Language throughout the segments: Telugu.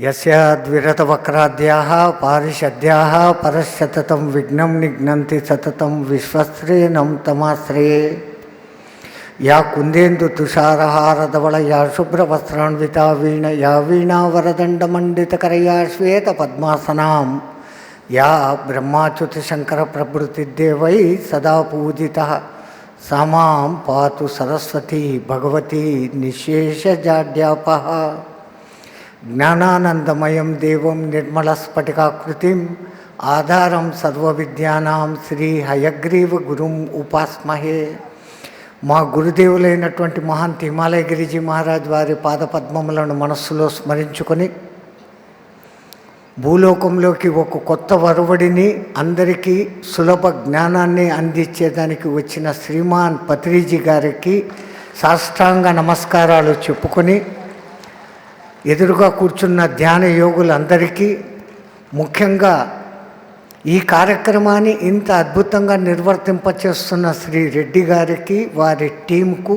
यस्य द्विरतवक्राद्याः, पारिषद्याः विघ्न निघ्नती सतत सततं नम तमाश्रये। या कुन्देन्दुतुषारहारधवळ या शुभ्रवस्त्रान्विता वीण या श्वेत श्वेतपद्मासनां या ब्रह्माच्युतिशङ्करप्रभृतिदेवैः सदा पूजिता। सा माँ पातु सरस्वती, भगवती, निःशेषजाड्यापः। జ్ఞానానందమయం దేవం నిర్మలస్ఫటికాకృతిం ఆధారం సర్వవిద్యానాం శ్రీ హయగ్రీవ గురుం ఉపాస్మహే. మా గురుదేవులైనటువంటి మహాంత హిమాలయ గిరిజీ మహారాజ్ వారి పాదపద్మములను మనస్సులో స్మరించుకొని భూలోకంలోకి ఒక కొత్త వరవడిని అందరికీ సులభ జ్ఞానాన్ని అందించేదానికి వచ్చిన శ్రీమాన్ పత్రిజీ గారికి సాష్టాంగ నమస్కారాలు చెప్పుకొని ఎదురుగా కూర్చున్న ధ్యాన యోగులందరికీ ముఖ్యంగా ఈ కార్యక్రమాన్ని ఇంత అద్భుతంగా నిర్వర్తింపచేస్తున్న శ్రీ రెడ్డి గారికి వారి టీంకు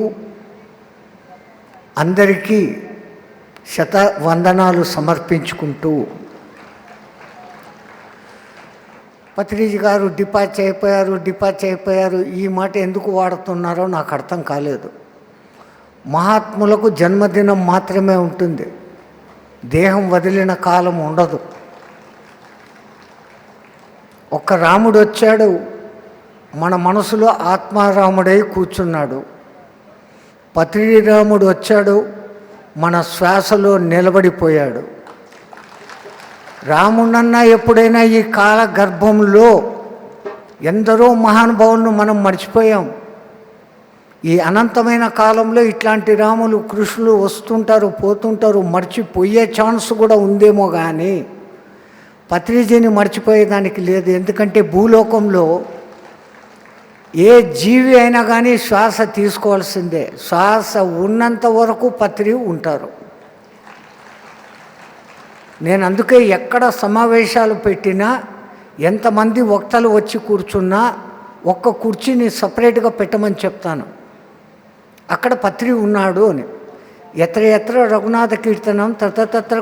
అందరికీ శత వందనాలు సమర్పించుకుంటూ పత్రిజ్ గారు డిపాచ్ అయిపోయారు డిపాచ్ అయిపోయారు. ఈ మాట ఎందుకు వాడుతున్నారో నాకు అర్థం కాలేదు. మహాత్ములకు జన్మదినం మాత్రమే ఉంటుంది. దేహం వదిలిన కాలం ఉండదు. ఒక్క రాముడు వచ్చాడు మన మనసులో ఆత్మారాముడై కూర్చున్నాడు. పత్రిరాముడు వచ్చాడు మన శ్వాసలో నిలబడిపోయాడు. రాముడన్నా ఎప్పుడైనా ఈ కాల గర్భంలో ఎందరో మహానుభావులను మనం మర్చిపోయాం. ఈ అనంతమైన కాలంలో ఇట్లాంటి రాములు కృష్ణులు వస్తుంటారు పోతుంటారు మర్చిపోయే ఛాన్స్ కూడా ఉందేమో కానీ పత్రిజీని మర్చిపోయేదానికి లేదు. ఎందుకంటే భూలోకంలో ఏ జీవి అయినా కానీ శ్వాస తీసుకోవాల్సిందే. శ్వాస ఉన్నంత వరకు పత్రి ఉంటారు. నేను అందుకే ఎక్కడ సమావేశాలు పెట్టినా ఎంతమంది వక్తలు వచ్చి కూర్చున్నా ఒక్క కుర్చీని సపరేట్గా పెట్టమని చెప్తాను. అక్కడ పత్రి ఉన్నాడు అని. ఎత్ర ఎత్ర రఘునాథ కీర్తనం తత్ర తత్ర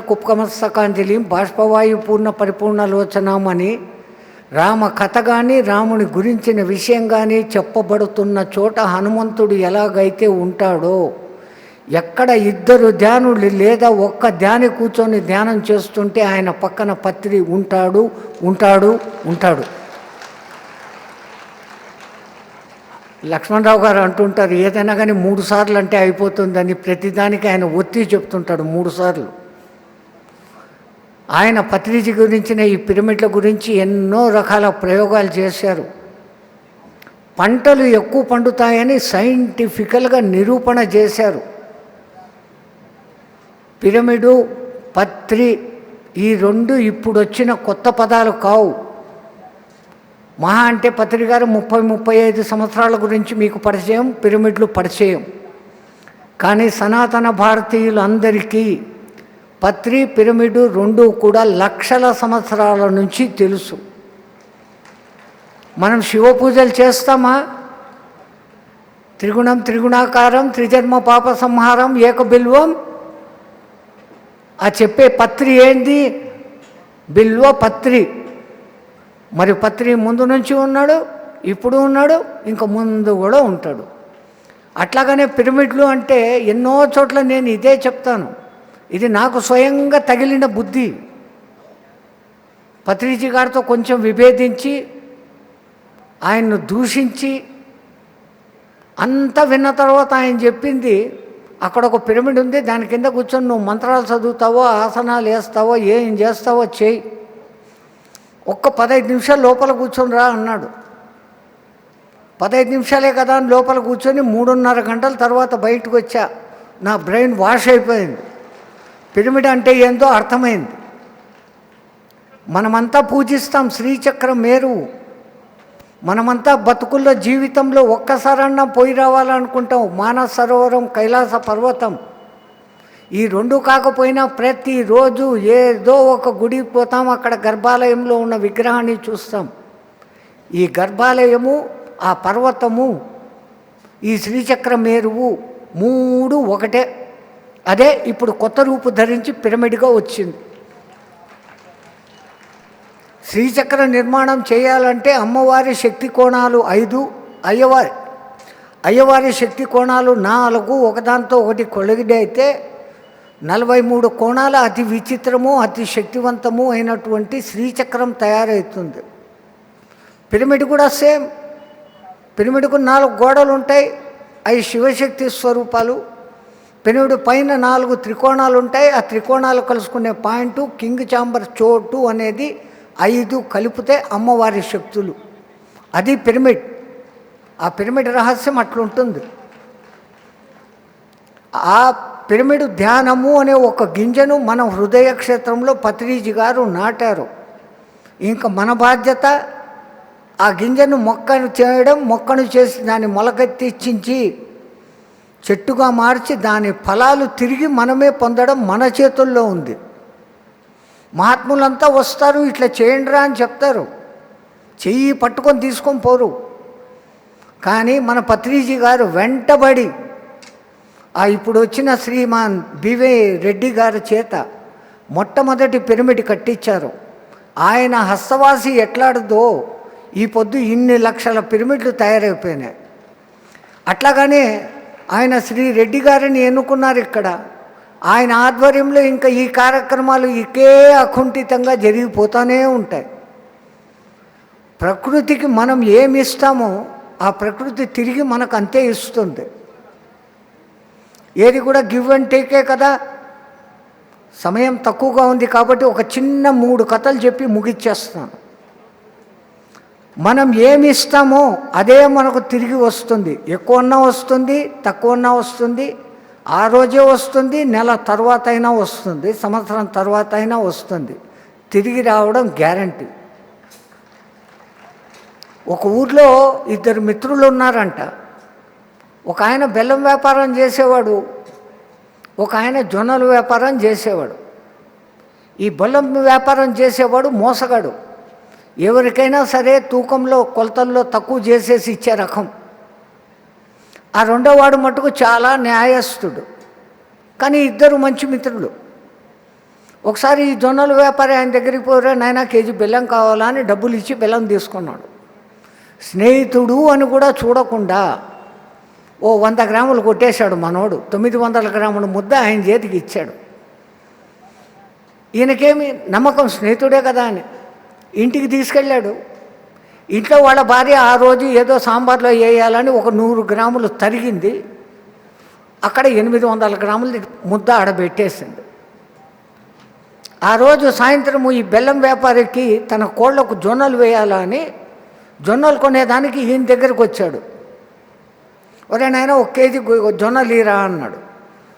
బాష్పవాయు పూర్ణ పరిపూర్ణలోచనం అని. రామ కథ కానీ రాముని గురించిన విషయం కానీ చెప్పబడుతున్న చోట హనుమంతుడు ఎలాగైతే ఉంటాడో ఎక్కడ ఇద్దరు ధ్యానులు లేదా ఒక్క ధ్యాని కూర్చొని ధ్యానం చేస్తుంటే ఆయన పక్కన పత్రి ఉంటాడు ఉంటాడు ఉంటాడు. లక్ష్మణరావు గారు అంటుంటారు ఏదైనా కానీ మూడు సార్లు అంటే అయిపోతుందని ప్రతిదానికి ఆయన ఒత్తి చెప్తుంటాడు మూడు సార్లు. ఆయన పత్రిజీ గురించిన ఈ పిరమిడ్ల గురించి ఎన్నో రకాల ప్రయోగాలు చేశారు. పంటలు ఎక్కువ పండుతాయని సైంటిఫికల్గా నిరూపణ చేశారు. పిరమిడు పత్రి ఈ రెండు ఇప్పుడు వచ్చిన కొత్త పదాలు కావు. మహా అంటే పత్రి గారు ముప్పై ముప్పై ఐదు సంవత్సరాల గురించి మీకు పరిచయం పిరమిడ్లు పరిచయం. కానీ సనాతన భారతీయులందరికీ పత్రి పిరమిడు రెండు కూడా లక్షల సంవత్సరాల నుంచి తెలుసు. మనం శివ పూజలు చేస్తామా? త్రిగుణం త్రిగుణాకారం త్రిజన్మ పాప సంహారం ఏక బిల్వం ఆ చెప్పే పత్రి ఏంది? బిల్వ పత్రి. మరి పత్రి ముందు నుంచి ఉన్నాడు ఇప్పుడు ఉన్నాడు ఇంకా ముందు కూడా ఉంటాడు. అట్లాగనే పిరమిడ్లు అంటే ఎన్నో చోట్ల నేను ఇదే చెప్తాను. ఇది నాకు స్వయంగా తగిలిన బుద్ధి. పత్రిజీ గారితో కొంచెం విభేదించి ఆయన్ను దూషించి అంతా విన్న తర్వాత ఆయన చెప్పింది అక్కడ ఒక పిరమిడ్ ఉంది దాని కింద కూర్చొని నువ్వు మంత్రాలు చదువుతావో ఆసనాలు వేస్తావో ఏం చేస్తావో చేయి ఒక్క పదహైదు నిమిషాలు లోపల కూర్చొని రా అన్నాడు. పదహైదు నిమిషాలే కదా అని లోపల కూర్చొని మూడున్నర గంటల తర్వాత బయటకు వచ్చా. నా బ్రెయిన్ వాష్ అయిపోయింది. పిరమిడ్ అంటే ఏందో అర్థమైంది. మనమంతా పూజిస్తాం శ్రీచక్రం మేరు. మనమంతా బతుకుల్లో జీవితంలో ఒక్కసారన్నా పోయి రావాలనుకుంటాం. మానస సరోవరం కైలాస పర్వతం. ఈ రెండు కాకపోయినా ప్రతిరోజు ఏదో ఒక గుడికి పోతాం అక్కడ గర్భాలయంలో ఉన్న విగ్రహాన్ని చూస్తాం. ఈ గర్భాలయము ఆ పర్వతము ఈ శ్రీచక్ర మేరువు మూడు ఒకటే. అదే ఇప్పుడు కొత్త రూపు ధరించి పిరమిడ్గా వచ్చింది. శ్రీచక్ర నిర్మాణం చేయాలంటే అమ్మవారి శక్తి కోణాలు ఐదు అయ్యవారి అయ్యవారి శక్తి కోణాలు నాలుగు ఒకదాంతో ఒకటి కొలగిడైతే నలభై మూడు కోణాల అతి విచిత్రము అతి శక్తివంతము అయినటువంటి శ్రీచక్రం తయారవుతుంది పిరమిడ్ కూడా సేమ్. పిరమిడ్కు నాలుగు గోడలు ఉంటాయి అవి శివశక్తి స్వరూపాలు. పిరమిడ్ పైన నాలుగు త్రికోణాలు ఉంటాయి ఆ త్రికోణాలు కలుసుకునే పాయింట్ కింగ్ చాంబర్ చోటు అనేది ఐదు కలిపితే అమ్మవారి శక్తులు. అది పిరమిడ్. ఆ పిరమిడ్ రహస్యం అట్లుంటుంది. ఆ పిరమిడ్ ధ్యానము అనే ఒక గింజను మన హృదయ క్షేత్రంలో పత్రిజీ గారు నాటారు. ఇంకా మన బాధ్యత ఆ గింజను మొక్కను చేయడం మొక్కను చేసి దాన్ని మొలకెత్తిచ్చించి చెట్టుగా మార్చి దాని ఫలాలు తిరిగి మనమే పొందడం మన చేతుల్లో ఉంది. మహాత్ములంతా వస్తారు ఇట్లా చేయండిరా అని చెప్తారు. చెయ్యి పట్టుకొని తీసుకొని పోరు. కానీ మన పత్రిజీ గారు వెంటబడి ఆ ఇప్పుడు వచ్చిన శ్రీమాన్ బివే రెడ్డి గారి చేత మొట్టమొదటి పిరమిడ్ కట్టించారు. ఆయన హస్తవాసి ఎట్లాడుదో ఈ పొద్దు ఇన్ని లక్షల పిరమిడ్లు తయారైపోయినాయి. అట్లాగానే ఆయన శ్రీ రెడ్డి గారిని ఎన్నుకున్నారు ఇక్కడ. ఆయన ఆధ్వర్యంలో ఇంకా ఈ కార్యక్రమాలు ఇకే అకుంఠితంగా జరిగిపోతూనే ఉంటాయి. ప్రకృతికి మనం ఏమి ఇస్తామో ఆ ప్రకృతి తిరిగి మనకు అంతే ఇస్తుంది. ఏది కూడా గివ్ అండ్ టేకే కదా. సమయం తక్కువగా ఉంది కాబట్టి ఒక చిన్న మూడు కథలు చెప్పి ముగిచ్చేస్తున్నాను. మనం ఏమి ఇస్తామో అదే మనకు తిరిగి వస్తుంది. ఎక్కువన్నా వస్తుంది తక్కువన్నా వస్తుంది ఆ రోజే వస్తుంది నెల తర్వాత అయినా వస్తుంది సంవత్సరం తర్వాత అయినా వస్తుంది. తిరిగి రావడం గ్యారంటీ. ఒక ఊర్లో ఇద్దరు మిత్రులు ఉన్నారంట. ఒక ఆయన బెల్లం వ్యాపారం చేసేవాడు ఒక ఆయన జొన్నల వ్యాపారం చేసేవాడు. ఈ బెల్లం వ్యాపారం చేసేవాడు మోసగాడు. ఎవరికైనా సరే తూకంలో కొలతల్లో తక్కువ చేసేసి ఇచ్చే రకం. ఆ రెండో వాడు మటుకు చాలా న్యాయస్థుడు. కానీ ఇద్దరు మంచి మిత్రులు. ఒకసారి ఈ జొన్నల వ్యాపారి ఆయన దగ్గరికి పోరే నాయన కేజీ బెల్లం కావాలా? అని డబ్బులు ఇచ్చి బెల్లం తీసుకున్నాడు. స్నేహితుడు అని కూడా చూడకుండా ఓ వంద గ్రాములు కొట్టేశాడు మనోడు. తొమ్మిది వందల గ్రాముల ముద్ద ఆయన చేతికి ఇచ్చాడు. ఈయనకేమి నమ్మకం స్నేహితుడే కదా అని ఇంటికి తీసుకెళ్ళాడు. ఇంట్లో వాళ్ళ భార్య ఆ రోజు ఏదో సాంబార్లో వేయాలని ఒక నూరు గ్రాములు తరిగింది. అక్కడ ఎనిమిది వందల గ్రాములు ముద్ద ఆడబెట్టేసింది ఆ రోజు సాయంత్రం ఈ బెల్లం వ్యాపారికి తన కోళ్ళకు జొన్నలు వేయాలని జొన్నలు కొనేదానికి ఈయన దగ్గరికి వచ్చాడు. ఒరే నాయన ఒక కేజీ గు- జొన్నలు అన్నాడు.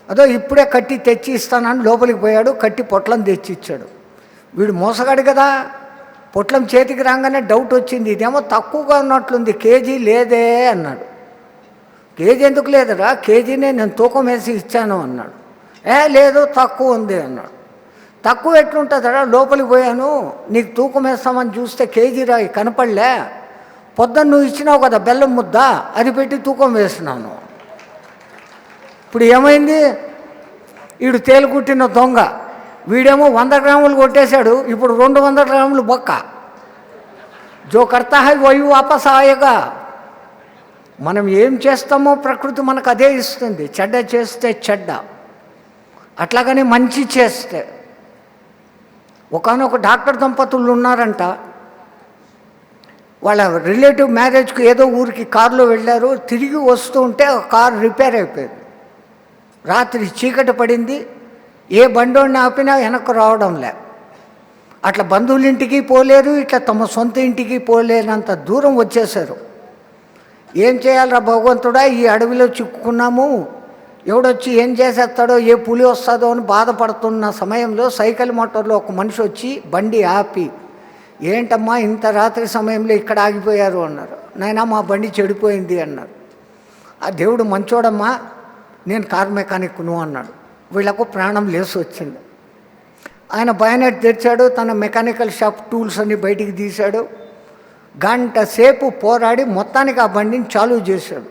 అదో ఇప్పుడే కట్టి తెచ్చి ఇస్తానని లోపలికి పోయాడు కట్టి పొట్లం తెచ్చి ఇచ్చాడు వీడు మోసగాడు కదా పొట్లం చేతికి రాగానే డౌట్ వచ్చింది ఇదేమో తక్కువగా ఉన్నట్లుంది కేజీ లేదే అన్నాడు. కేజీ ఎందుకు లేదురా కేజీనే నేను తూకం వేసి ఇచ్చాను అన్నాడు. ఏ లేదు తక్కువ ఉంది అన్నాడు. తక్కువ ఎట్లుంటుందరా లోపలికి పోయాను నీకు తూకం వేస్తామని చూస్తే కేజీ రాయి కనపడలే. పొద్దున్న నువ్వు ఇచ్చినావు కదా బెల్లం ముద్ద అది పెట్టి తూకం వేసినాను ఇప్పుడు ఏమైంది? వీడు తేలుకుట్టిన దొంగ. వీడేమో వంద గ్రాములు కొట్టేశాడు ఇప్పుడు రెండు వందల గ్రాములు బొక్క. జో కర్తా హై వై వాపస్ ఆయగా. మనం ఏం చేస్తామో ప్రకృతి మనకు అదే ఇస్తుంది. చెడ్డ చేస్తే చెడ్డ. అట్లాగని మంచి చేస్తే. ఒకనొక డాక్టర్ దంపతులు ఉన్నారంట వాళ్ళ రిలేటివ్ మ్యారేజ్కి ఏదో ఊరికి కారులో వెళ్ళారు తిరిగి వస్తూ ఉంటే కారు రిపేర్ అయిపోయింది. రాత్రి చీకటి పడింది ఏ బండోడిని ఆపినా వెనక్కు రావడం లే. అట్లా బంధువుల ఇంటికి పోలేరు ఇట్లా తమ సొంత ఇంటికి పోలేనంత దూరం వచ్చేసారు. ఏం చేయాలరా భగవంతుడా ఈ అడవిలో చిక్కుకున్నాము. ఎవడొచ్చి ఏం చేసేస్తాడో ఏ పులి వస్తుందో అని బాధపడుతున్న సమయంలో సైకిల్ మోటార్లో ఒక మనిషి వచ్చి బండి ఆపి ఏంటమ్మా ఇంత రాత్రి సమయంలో ఇక్కడ ఆగిపోయారు అన్నారు. నాయనా మా బండి చెడిపోయింది అన్నారు. ఆ దేవుడు మంచోడమ్మా నేను కార్ మెకానిక్ను అన్నాడు. వీళ్ళకు ప్రాణం లేసి వచ్చింది. ఆయన బయనెట్ తెచ్చాడు తన మెకానికల్ షాప్ టూల్స్ అన్ని బయటికి తీశాడు. గంట సేపు పోరాడి మొత్తానికి ఆ బండిని చాలు చేశాడు.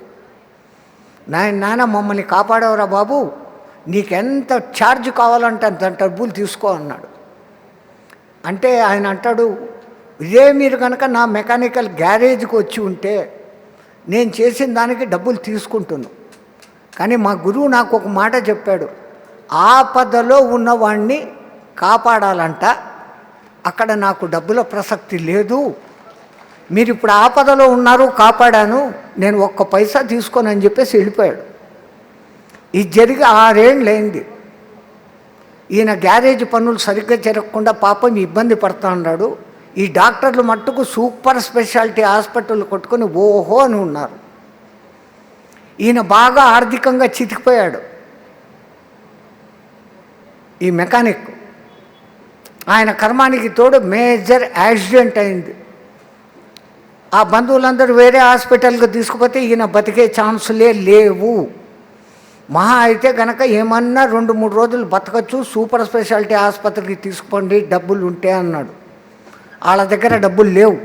నాయన నాన్న మమ్మల్ని కాపాడవరా బాబు నీకెంత ఛార్జ్ కావాలంటే అంత డబ్బులు తీసుకో అన్నాడు. అంటే ఆయన అంటాడు ఇదే మీరు కనుక నా మెకానికల్ గ్యారేజ్కి వచ్చి ఉంటే నేను చేసిన దానికి డబ్బులు తీసుకుంటున్నాను. కానీ మా గురువు నాకు ఒక మాట చెప్పాడు. ఆపదలో ఉన్నవాణ్ణి కాపాడాలంట. అక్కడ నాకు డబ్బుల ప్రసక్తి లేదు. మీరు ఇప్పుడు ఆపదలో ఉన్నారు కాపాడాను. నేను ఒక్క పైసా తీసుకోనని అని చెప్పేసి వెళ్ళిపోయాడు. ఇది జరిగి ఆరేళ్ళైంది ఈయన గ్యారేజ్ పనులు సరిగ్గా జరగకుండా పాపం ఇబ్బంది పడుతున్నాడు ఉన్నాడు. ఈ డాక్టర్లు మట్టుకు సూపర్ స్పెషాలిటీ హాస్పిటల్ కొట్టుకొని ఓహో అని ఉన్నారు. ఈయన బాగా ఆర్థికంగా చితికిపోయాడు. ఈ మెకానిక్ ఆయన కర్మానికి తోడు మేజర్ యాక్సిడెంట్ అయింది. ఆ బంధువులందరూ వేరే హాస్పిటల్కి తీసుకుపోతే ఈయన బతికే ఛాన్సులే లేవు. మహా అయితే గనక ఏమన్నా రెండు మూడు రోజులు బతకచ్చు సూపర్ స్పెషాలిటీ ఆసుపత్రికి తీసుకోండి డబ్బులు ఉంటే అన్నాడు. వాళ్ళ దగ్గర డబ్బులు లేవు.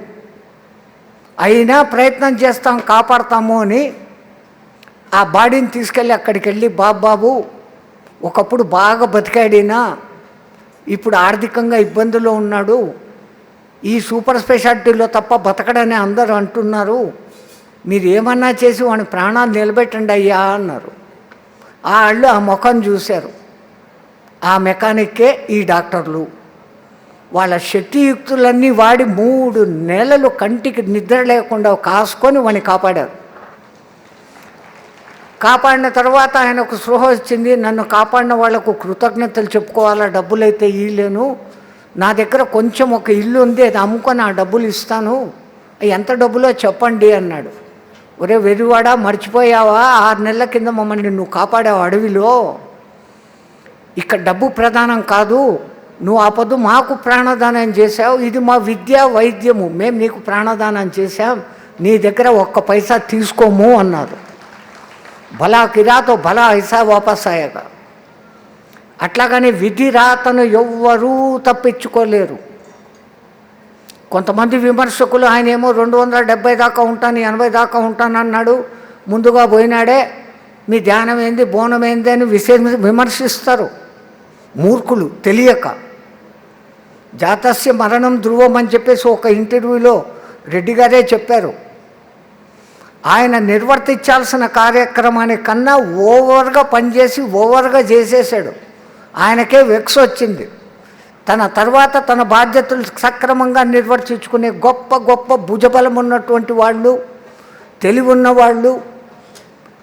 అయినా ప్రయత్నం చేస్తాం కాపాడతాము అని ఆ బాడీని తీసుకెళ్ళి అక్కడికి వెళ్ళి బాబు బాబు ఒకప్పుడు బాగా బతికాడినా? ఇప్పుడు ఆర్థికంగా ఇబ్బందుల్లో ఉన్నాడు. ఈ సూపర్ స్పెషాలిటీలో తప్ప బతకడని అందరూ అంటున్నారు. మీరు ఏమన్నా చేసి వాడి ప్రాణాలు నిలబెట్టండి అయ్యా అన్నారు. ఆ వాళ్ళు ఆ ముఖం చూశారు. ఆ మెకానిక్కే ఈ డాక్టర్లు వాళ్ళ శక్తియుక్తులన్నీ వాడి మూడు నెలలు కంటికి నిద్ర లేకుండా కాసుకొని వాడిని కాపాడారు. కాపాడిన తర్వాత ఆయనకు స్పృహ వచ్చింది నన్ను కాపాడిన వాళ్ళకు కృతజ్ఞతలు చెప్పుకోవాలా? డబ్బులైతే ఇయ్యలేను నా దగ్గర కొంచెం ఒక ఇల్లు ఉంది అది అమ్ముకొని ఆ డబ్బులు ఇస్తాను. ఎంత డబ్బులో చెప్పండి అన్నాడు. ఒరే వెరివాడా మర్చిపోయావా? ఆరు నెలల కింద మమ్మల్ని నువ్వు కాపాడావు అడవిలో. ఇక్కడ డబ్బు ప్రధానం కాదు నువ్వు ఆ పొద్దు మాకు ప్రాణదానం చేశావు ఇది మా విద్య వైద్యము మేము నీకు ప్రాణదానం చేశాం నీ దగ్గర ఒక్క పైసా తీసుకోము అన్నారు. బలా కిరాతో బలా ఐసా వాపస్ అయ్యాక. అట్లాగని విధి రాతను ఎవ్వరూ తప్పించుకోలేరు. కొంతమంది విమర్శకులు ఆయన ఏమో రెండు వందల డెబ్బై దాకా ఉంటాను ఎనభై దాకా ఉంటాను అన్నాడు ముందుగా పోయినాడే మీ ధ్యానం ఏంది బోనం ఏంది అని విశే విమర్శిస్తారు. మూర్ఖులు తెలియక. జాతస్య మరణం ధ్రువం అని చెప్పేసి ఒక ఇంటర్వ్యూలో రెడ్డి గారే చెప్పారు. ఆయన నిర్వర్తించాల్సిన కార్యక్రమాన్ని కన్నా ఓవర్గా పనిచేసి ఓవర్గా చేసేసాడు. ఆయనకే వెక్స్ వచ్చింది. తన తర్వాత తన బాధ్యతలు సక్రమంగా నిర్వర్తించుకునే గొప్ప గొప్ప భుజబలం ఉన్నటువంటి వాళ్ళు తెలివి ఉన్నవాళ్ళు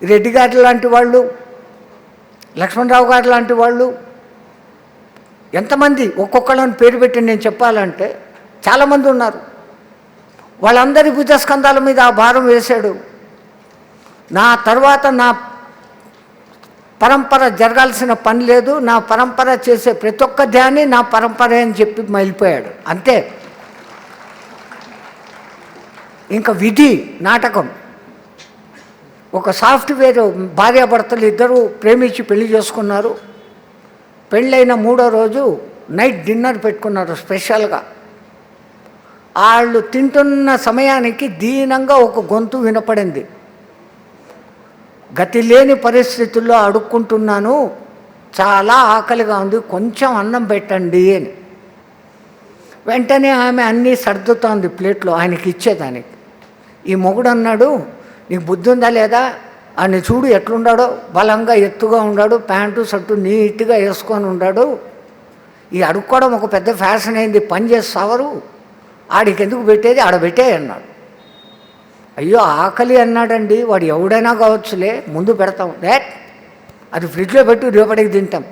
రెడ్డి గారి లాంటి వాళ్ళు లక్ష్మణరావు గారు లాంటి వాళ్ళు ఎంతమంది ఒక్కొక్కళ్ళని పేరు పెట్టి నేను చెప్పాలంటే చాలామంది ఉన్నారు. వాళ్ళందరి భుజస్కంధాల మీద ఆ భారం వేశాడు. నా తర్వాత నా పరంపర జరగాల్సిన పని లేదు. నా పరంపర చేసే ప్రతి ఒక్క ధ్యాని నా పరంపర అని చెప్పి మైలిపోయాడు. అంతే. ఇంకా విధి నాటకం. ఒక సాఫ్ట్వేర్ భార్యాభర్తలు ఇద్దరు ప్రేమించి పెళ్ళి చేసుకున్నారు. పెళ్ళైన మూడో రోజు నైట్ డిన్నర్ పెట్టుకున్నారు స్పెషల్గా. వాళ్ళు తింటున్న సమయానికి దీనంగా ఒక గొంతు వినపడింది. గతి లేని పరిస్థితుల్లో అడుక్కుంటున్నాను చాలా ఆకలిగా ఉంది కొంచెం అన్నం పెట్టండి అని. వెంటనే ఆమె అన్నీ సర్దుతోంది ప్లేట్లో ఆయనకి ఇచ్చేదానికి ఈ మొగుడు అన్నాడు నీకు బుద్ధి ఉందా లేదా? అని చూడు ఎట్లున్నాడో బలంగా ఎత్తుగా ఉన్నాడు ప్యాంటు షర్టు నీట్గా వేసుకొని ఉన్నాడు ఈ అడుక్కోవడం ఒక పెద్ద ఫ్యాషన్ అయింది పని చేస్తావరు ఆడికి ఎందుకు పెట్టేది? ఆడ పెట్టే అన్నాడు. అయ్యో ఆకలి అన్నాడండి వాడు ఎవడైనా కావచ్చులే ముందు పెడతాం. రేట్ అది ఫ్రిడ్జ్లో పెట్టి రేపటికి తింటాం.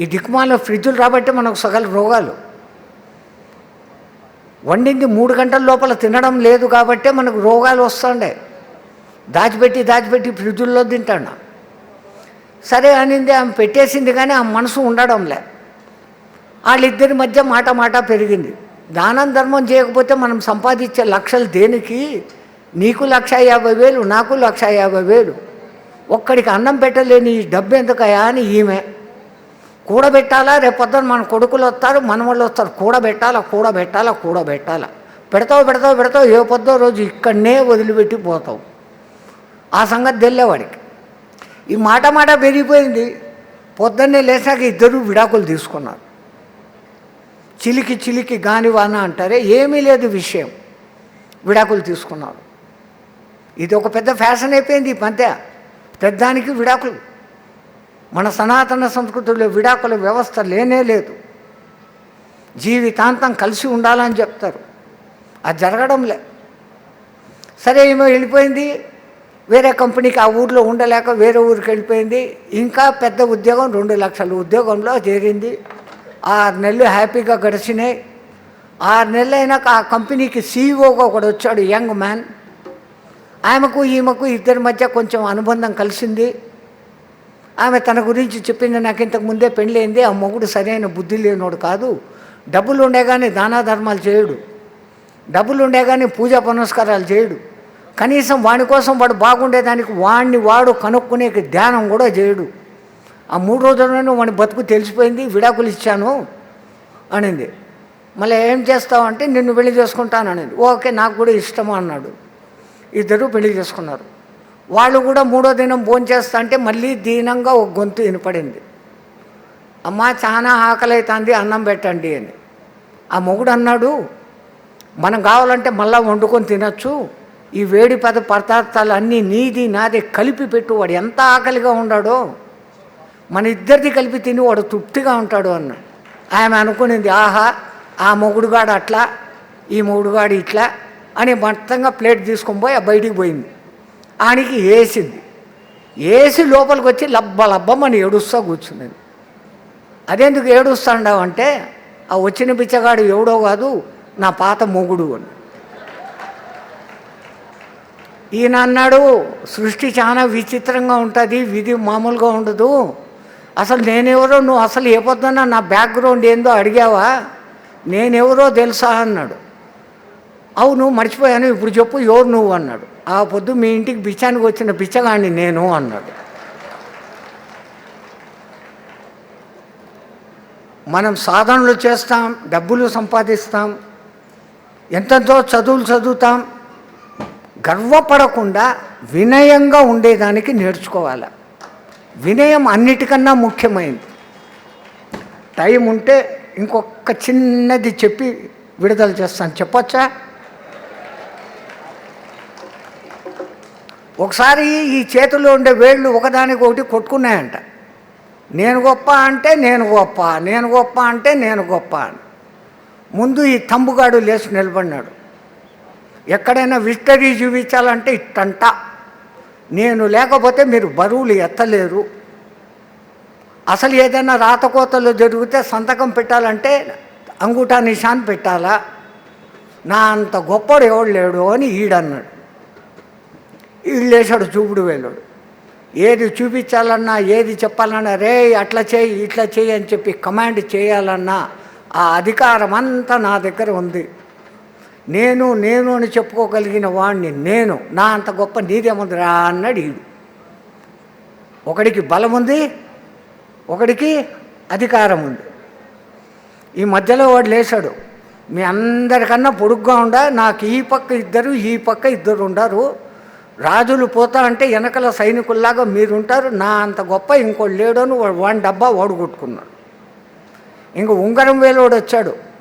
ఈ దిక్కుమాల ఫ్రిడ్జ్లు రాబట్టి మనకు సగల రోగాలు. వండింది మూడు గంటల లోపల తినడం లేదు కాబట్టే మనకు రోగాలు వస్తుండే దాచిపెట్టి దాచిపెట్టి ఫ్రిడ్జుల్లో తింటాడు సరే అనింది ఆమె పెట్టేసింది కానీ ఆ మనసు ఉండడంలే. వాళ్ళిద్దరి మధ్య మాట మాట పెరిగింది. దానం ధర్మం చేయకపోతే మనం సంపాదించే లక్షలు దేనికి? నీకు లక్ష యాభై వేలు నాకు లక్ష యాభై వేలు. ఒక్కడికి అన్నం పెట్టలేని ఈ డబ్బు ఎందుకయా అని ఈమె. కూడబెట్టాలా? రేపొద్దున మన కొడుకులు వస్తారు మనవాళ్ళు వస్తారు. కూడబెట్టాలా? కూడబెట్టాలా? కూడబెట్టాలా? పెడతావు పెడతావు పెడతావు ఏ పొద్దో రోజు ఇక్కడనే వదిలిపెట్టి పోతావు. ఆ సంగతి తెలియవాడికి. ఈ మాట మాట పెరిగిపోయింది. పొద్దున్నే లేచాక ఇద్దరు విడాకులు తీసుకున్నారు. చిలికి చిలికి గానివాన అంటారే ఏమీ లేదు విషయం. విడాకులు తీసుకున్నారు. ఇది ఒక పెద్ద ఫ్యాషన్ అయిపోయింది ఈ మధ్య పెద్దానికి విడాకులు. మన సనాతన సంస్కృతిలో విడాకుల వ్యవస్థ లేనే లేదు. జీవితాంతం కలిసి ఉండాలని చెప్తారు. అది జరగడంలే. సరే ఏమో వెళ్ళిపోయింది. వేరే కంపెనీకి ఆ ఊర్లో ఉండలేక వేరే ఊరికి వెళ్ళిపోయింది. ఇంకా పెద్ద ఉద్యోగం రెండు లక్షల ఉద్యోగంలో చేరింది. ఆరు నెలలు హ్యాపీగా గడిచినాయి. ఆరు నెలలు అయినాక ఆ కంపెనీకి సీఈఓగా ఒకడు వచ్చాడు యంగ్ మ్యాన్. ఆమెకు ఈమెకు ఇద్దరి మధ్య కొంచెం అనుబంధం కలిసింది. ఆమె తన గురించి చెప్పింది నాకు ఇంతకు ముందే పెళ్ళైంది ఆ మొగుడు సరైన బుద్ధి లేనోడు కాదు. డబ్బులు ఉండే కానీ దానా ధర్మాలు చేయడు. డబ్బులు ఉండే కానీ పూజా పునస్కారాలు చేయడు. కనీసం వాడి కోసం వాడు బాగుండేదానికి వాడిని వాడు కనుక్కునే ధ్యానం కూడా చేయడు. ఆ మూడు రోజుల్లోనే వాడి బతుకు తెలిసిపోయింది విడాకులు ఇచ్చాను అనింది. మళ్ళీ ఏం చేస్తావు అంటే నిన్ను పెళ్ళి చేసుకుంటాను అనింది. ఓకే నాకు కూడా ఇష్టమా అన్నాడు. ఇద్దరు పెళ్ళి చేసుకున్నారు. వాళ్ళు కూడా మూడో దినం భోంచేస్తా అంటే మళ్ళీ దీనంగా ఒక గొంతు వినపడింది. అమ్మ చాలా ఆకలి అవుతుంది అన్నం పెట్టండి అని. ఆ మొగుడు అన్నాడు మనం కావాలంటే మళ్ళీ వండుకొని తినచ్చు. ఈ వేడి పద పదార్థాలు అన్నీ నీది నాది కలిపి పెట్టు వాడు ఎంత ఆకలిగా ఉన్నాడో మన ఇద్దరిది కలిపి తిని వాడు తృప్తిగా ఉంటాడు అన్న. ఆమె అనుకునేది ఆహా ఆ మొగుడుగాడు అట్లా ఈ మొగుడుగాడు ఇట్లా అని మొత్తంగా ప్లేట్ తీసుకొని పోయి ఆ బయటికి పోయింది. ఆయనకి వేసింది వేసి లోపలికి వచ్చి లబ్బ లబ్బమని ఏడుస్తా కూర్చున్నది. అదెందుకు ఏడుస్తాండావు? అంటే ఆ వచ్చిన పిచ్చగాడు ఎవడో కాదు నా పాత మొగుడు అని ఈయన అన్నాడు సృష్టి చాలా విచిత్రంగా ఉంటుంది విధి మామూలుగా ఉండదు. అసలు నేనెవరో నువ్వు అసలు ఏ పొద్దున నా బ్యాక్గ్రౌండ్ ఏందో అడిగావా? నేనెవరో తెలుసా అన్నాడు. అవును మర్చిపోయాను ఇప్పుడు చెప్పు ఎవరు నువ్వు అన్నాడు. ఆ పొద్దు మీ ఇంటికి బిచ్చానికి వచ్చిన బిచ్చగాడిని నేను అన్నాడు. మనం సాధనలు చేస్తాం డబ్బులు సంపాదిస్తాం ఎంతెంతో చదువులు చదువుతాం గర్వపడకుండా వినయంగా ఉండేదానికి నేర్చుకోవాలి. వినయం అన్నిటికన్నా ముఖ్యమైనది టైం ఉంటే ఇంకొక చిన్నది చెప్పి విడుదల చేస్తాను. చెప్పొచ్చా? ఒకసారి ఈ చేతిలో ఉండే వేళ్ళు ఒకదానికొకటి కొట్టుకున్నాయంట. నేను గొప్ప అంటే నేను గొప్ప నేను గొప్ప అంటే నేను గొప్ప అని. ముందు ఈ తంబుగాడు లేచి నిలబడినాడు. ఎక్కడైనా విక్టరీ చూపించాలంటే ఇట్టంట. నేను లేకపోతే మీరు బరువులు ఎత్తలేరు. అసలు ఏదైనా రాతకోతలు జరిగితే సంతకం పెట్టాలంటే అంగుటా నిషాన్ పెట్టాలా? నా అంత గొప్పడు ఎవడు లేడు అని ఈడన్నాడు. ఈళ్ళేశాడు చూపుడు వెళ్ళాడు ఏది చూపించాలన్నా ఏది చెప్పాలన్నా రే అట్లా చేయి ఇట్లా చేయి అని చెప్పి కమాండ్ చేయాలన్నా ఆ అధికారం అంతా నా దగ్గర ఉంది. నేను నేను అని చెప్పుకోగలిగిన వాడిని నేను. నా అంత గొప్ప నీదేముంది రా అన్నాడు ఈడు. ఒకడికి బలం ఉంది ఒకడికి అధికారం ఉంది ఈ మధ్యలో వాడు లేచాడు మీ అందరికన్నా పొడుగ్గా ఉండ నాకు ఈ పక్క ఇద్దరు ఈ పక్క ఇద్దరు ఉండరు. రాజులు పోతా అంటే వెనకల సైనికుల్లాగా మీరుంటారు. నా అంత గొప్ప ఇంకోటి లేడని వాడి డబ్బా ఓడగొట్టుకున్నాడు ఇంక ఉంగరం వేలోడు వచ్చాడు.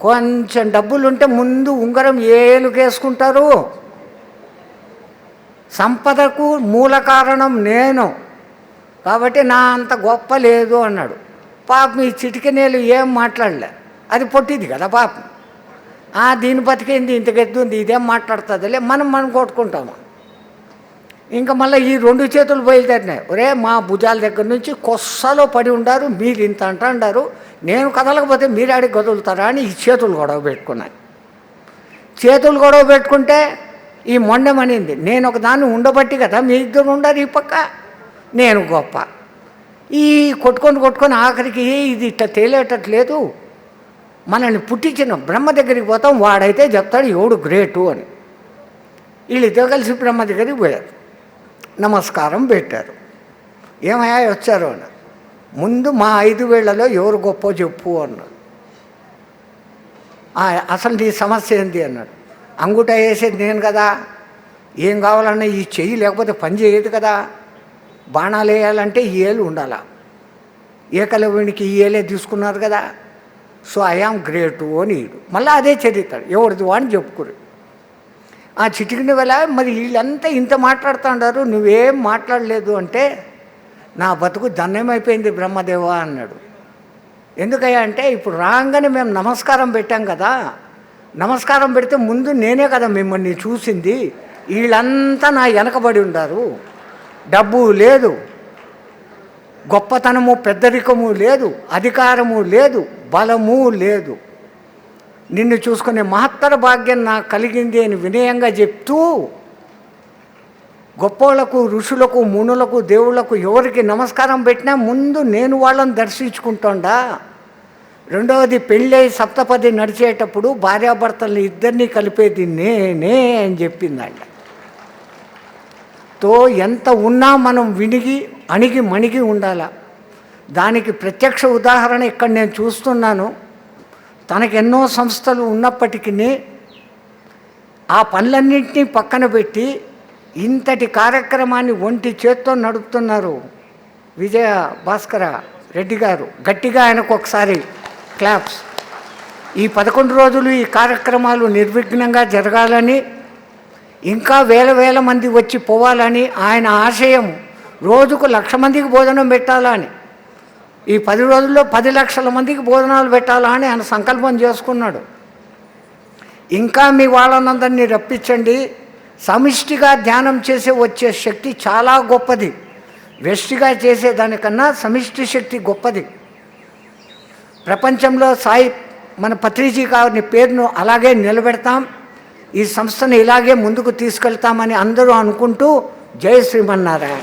కొంచెం డబ్బులు ఉంటే ముందు ఉంగరం ఏలుకేసుకుంటారు సంపదకు మూల కారణం నేను. కాబట్టి నా అంత గొప్ప లేదు అన్నాడు. పాపం ఈ చిటికనేలు ఏం మాట్లాడలే. అది పొట్టిది కదా పాపం. దీని బతికేంది ఇంత గెద్దుంది ఇదేం మాట్లాడుతుందిలే. మనం మనం కొట్టుకుంటాము? ఇంకా మళ్ళీ ఈ రెండు చేతులు బయలుదేరినాయి. ఒరే మా భుజాల దగ్గర నుంచి కొస్సలో పడి ఉండారు మీరు ఇంత అంటారు నేను కదలకపోతే మీరు ఆడికి కదులుతారా అని ఈ చేతులు గొడవ పెట్టుకున్నాయి. చేతులు గొడవ పెట్టుకుంటే ఈ మొండమనింది నేను ఒక దాన్ని ఉండబట్టి కదా మీ ఇద్దరు ఉండరు ఈ పక్క. నేను గొప్ప. ఈ కొట్టుకొని కొట్టుకొని ఆఖరికి ఇది ఇట్ట తేలేటట్లేదు. మనల్ని పుట్టించిన బ్రహ్మ దగ్గరికి పోతాం వాడైతే చెప్తాడు ఎవడు గ్రేటు అని. వీళ్ళిద్దరు కలిసి బ్రహ్మ దగ్గరికి పోయారు. నమస్కారం పెట్టారు. ఏమయ్యా వచ్చారు అని ముందు మా ఐదు వేళ్ళలో ఎవరు గొప్ప చెప్పు అన్నాడు అసలు నీ సమస్య ఏంటి అన్నాడు. అంగుట వేసేది నేను కదా. ఏం కావాలన్నా ఈ చెయ్యి లేకపోతే పని చేయదు కదా. బాణాలు వేయాలంటే ఈ ఏలు ఉండాలా. ఏకలవ్యునికి ఈ ఏలే తీసుకున్నారు కదా. సో ఐఆమ్ గ్రేటు అని మళ్ళీ అదే చదువుతాడు. ఎవరిది అని చెప్పుకోరు. ఆ చిటికిన వేళ మరి వీళ్ళంతా ఇంత మాట్లాడుతుండారు నువ్వేం మాట్లాడలేదు అంటే నా బతుకు దండమైపోయింది బ్రహ్మదేవ అన్నాడు. ఎందుకయ్యా అంటే ఇప్పుడు రాగానే మేము నమస్కారం పెట్టాం కదా నమస్కారం పెడితే ముందు నేనే కదా మిమ్మల్ని చూసింది వీళ్ళంతా నా వెనకబడి ఉండారు. డబ్బు లేదు గొప్పతనము పెద్దరికము లేదు అధికారము లేదు బలము లేదు. నిన్ను చూసుకునే మహత్తర భాగ్యం నాకు కలిగింది అని వినయంగా చెప్తూ గొప్పలకు ఋషులకు మునులకు దేవుళ్ళకు ఎవరికి నమస్కారం పెట్టినా ముందు నేను వాళ్ళని దర్శించుకుంటుండా. రెండవది పెళ్ళై సప్తపది నడిచేటప్పుడు భార్యాభర్తల్ని ఇద్దరినీ కలిపేది నేనే అని చెప్పిందంట. తో ఎంత ఉన్నా మనం వినిగి అణిగి మణిగి ఉండాల? దానికి ప్రత్యక్ష ఉదాహరణ ఇక్కడ నేను చూస్తున్నాను. తనకు ఎన్నో సంస్థలు ఉన్నప్పటికీ ఆ పనులన్నింటినీ పక్కన పెట్టి ఇంతటి కార్యక్రమాన్ని ఒంటి చేత్తో నడుపుతున్నారు విజయ భాస్కర రెడ్డి గారు. గట్టిగా ఆయనకు ఒకసారి క్లాప్స్. ఈ పదకొండు రోజులు ఈ కార్యక్రమాలు నిర్విఘ్నంగా జరగాలని ఇంకా వేల వేల మంది వచ్చి పోవాలని ఆయన ఆశయం రోజుకు లక్ష మందికి భోజనం పెట్టాలని ఈ పది రోజుల్లో పది లక్షల మందికి భోజనాలు పెట్టాలా అని ఆయన సంకల్పం చేసుకున్నాడు. ఇంకా మీ వాళ్ళనందరినీ రప్పించండి. సమిష్టిగా ధ్యానం చేసే వచ్చే శక్తి చాలా గొప్పది. వెష్టిగా చేసేదానికన్నా సమిష్టి శక్తి గొప్పది. ప్రపంచంలో సాయి మన పత్రిజీ గారిని పేరును అలాగే నిలబెడతాం. ఈ సంస్థను ఇలాగే ముందుకు తీసుకెళ్తామని అందరూ అనుకుంటూ జయ శ్రీమన్నారాయణ.